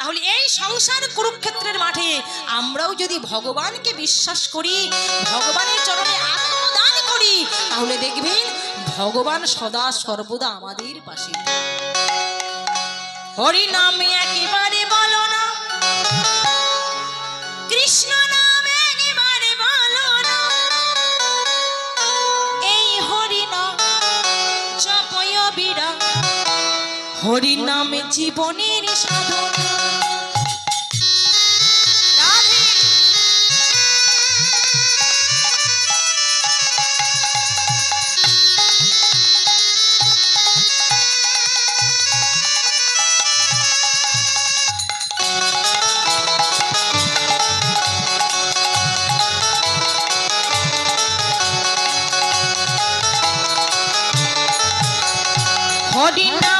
তাহলে এই সংসার কুরুক্ষেত্রের মাঠে আমরাও যদি ভগবানকে বিশ্বাস করি, ভগবানের চরণে আত্মদান করি, তাহলে দেখবেন ভগবান সদা সর্বদা আমাদের পাশে। হরি নামে একেবারে বলো না। কৃষ্ণ নামে একেবারে বলো না। এই হরি নাম জপয় বিরা হরি নামে জীবনের সাধনা। হরিনা